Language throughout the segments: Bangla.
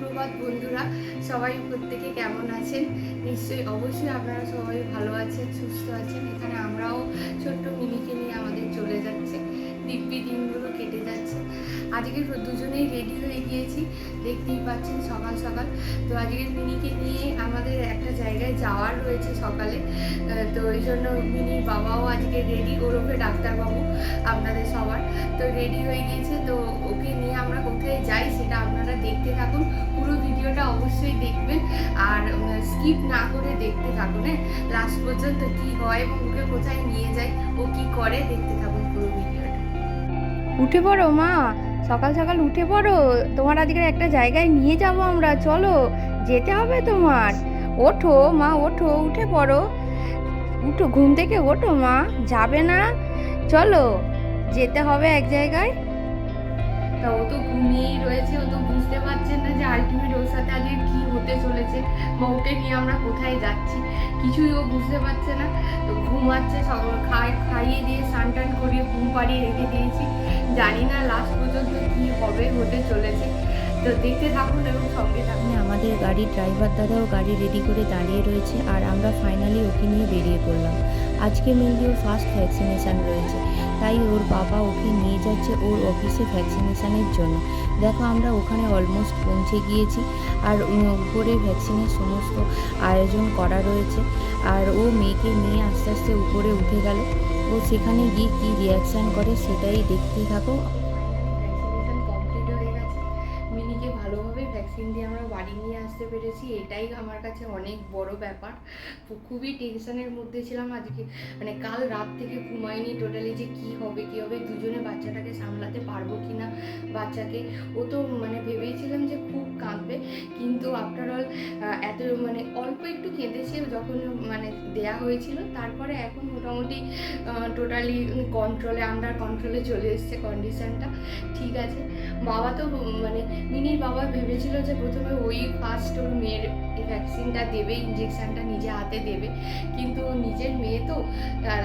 সুপ্রভাত বন্ধুরা, সবাই প্রত্যেকে কেমন আছেন? নিশ্চয়ই অবশ্যই আপনারা সবাই ভালো আছেন, সুস্থ আছেন। এখানে আমরাও ছোট্ট মিনিকে নিয়ে আমাদের চলে যাচ্ছে। দিব্যি দিনগুলো কেটে যাচ্ছে। আজকে দুজনেই রেডি হয়ে গিয়েছি। দেখতেই পাচ্ছেন সকাল সকাল। তো আজকে মিনিকে নিয়ে আমাদের একটা জায়গায় যাওয়ার রয়েছে সকালে। তো ওই জন্য মিনির বাবাও আজকে রেডি ওরফে ডাক্তারবাবু আপনাদের সবার। তো রেডি হয়ে গিয়েছে। তো ওকে অবশ্যই দেখবেন। আর স্কিপ না করে দেখতে থাকুন হ্যাঁ? লাস্ট পর্যন্ত কি হয় এবং ওকে কোথায় নিয়ে যায়, ও কি করে, দেখতে থাকুন পুরো ভিডিওটা উঠে পড়ো, মা। সকাল সকাল উঠে পড়ো। তোমার আজকে একটা জায়গায় নিয়ে যাব আমরা, চলো। যেতে হবে তোমার। ওঠো, মা, ওঠো, উঠে পড়ো। উঠো, ঘুম থেকে ওঠো, মা। যাবে না? চলো। যেতে হবে এক জায়গায়। তা ও তো ঘুমিয়েই রয়েছে, ও তো বুঝতে পারছে না যে আলটিমেট ওর সাথে আজকে কি হতে চলেছে বা ওকে নিয়ে আমরা কোথায় যাচ্ছি, কিছুই ও বুঝতে পারছে না। তো ঘুমাচ্ছে সব খাই খাইয়ে দিয়ে স্নান টান করিয়ে ঘুম পাড়িয়ে রেখে দিয়েছি। জানি না লাস্ট পর্যন্ত কি হবে, হতে চলেছে। তো দেখতে থাকুন এবং সঙ্গে থাকুন। আমাদের গাড়ির ড্রাইভার দাদাও গাড়ি রেডি করে দাঁড়িয়ে রয়েছে, আর আমরা ফাইনালি ওকে নিয়ে বেরিয়ে পড়লাম। আজকে মেনলি ওর ফার্স্ট ভ্যাকসিনেশান রয়েছে তাই ওর বাবা ওকে নিয়ে যাচ্ছে ওর অফিসে ভ্যাকসিনেশানের জন্য। দেখো আমরা ওখানে অলমোস্ট পৌঁছে গিয়েছি আর উপরে ভ্যাকসিনের সমস্ত আয়োজন করা রয়েছে। আর ও মেয়েকে নিয়ে আস্তে আস্তে উপরে উঠে গেল। ও সেখানে গিয়ে কী রিয়াকশান করে সেটাই দেখতেই থাকো। ভ্যাকসিন দিয়ে আমরা বাড়ি নিয়ে আসতে পেরেছি। এটাই আমার কাছে অনেক বড় ব্যাপার। খুবই টেনশনের মধ্যে ছিলাম আজকে। মানে কাল রাত থেকে ঘুমাইনি টোটালি যে কি হবে কি হবে, দুজনে বাচ্চাটাকে সামলাতে পারব কি না বাচ্চাকে। ও তো মানে ভেবেছিলাম যে খুব কাঁদবে, কিন্তু আফটার অল এত মানে অল্প একটু কেঁদেছে যখন মানে দেয়া হয়েছিল। তারপরে এখন মোটামুটি টোটালি কন্ট্রোলে আন্ডার কন্ট্রোলে চলে এসছে কন্ডিশনটা ঠিক আছে। বাবা তো মানে মিনির বাবা ভেবেছিল যে প্রথমে ওই ফার্স্ট ওর মেয়ের ভ্যাকসিনটা দেবে ইঞ্জেকশনটা নিজে হাতে দেবে। কিন্তু নিজের মেয়ে তো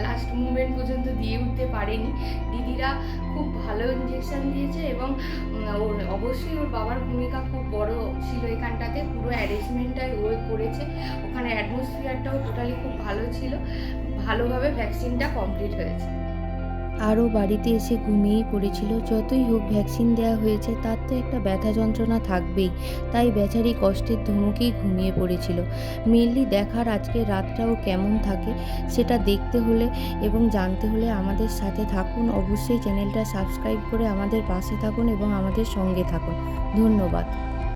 লাস্ট মুভমেন্ট পর্যন্ত দিয়ে উঠতে পারেনি। দিদিরা খুব ভালো ইঞ্জেকশন দিয়েছে এবং ওর অবশ্যই ওর বাবার ভূমিকা খুব বড় ছিল এখানটাতে। পুরো অ্যারেঞ্জমেন্টটাই ও করেছে। ওখানে অ্যাটমসফিয়ারটাও টোটালি খুব ভালো ছিল। ভালোভাবে ভ্যাকসিনটা কমপ্লিট হয়েছে। আরও বাড়িতে এসে ঘুমিয়েই পড়েছিল। যতই হোক ভ্যাকসিন দেওয়া হয়েছে, তার তো একটা ব্যথা যন্ত্রণা থাকবেই। তাই বেচারি কষ্টের ধমকেই ঘুমিয়ে পড়েছিল। মেনলি দেখার আজকে রাতটাও কেমন থাকে সেটা দেখতে হলে এবং জানতে হলে আমাদের সাথে থাকুন। অবশ্যই চ্যানেলটা সাবস্ক্রাইব করে আমাদের পাশে থাকুন এবং আমাদের সঙ্গে থাকুন। ধন্যবাদ।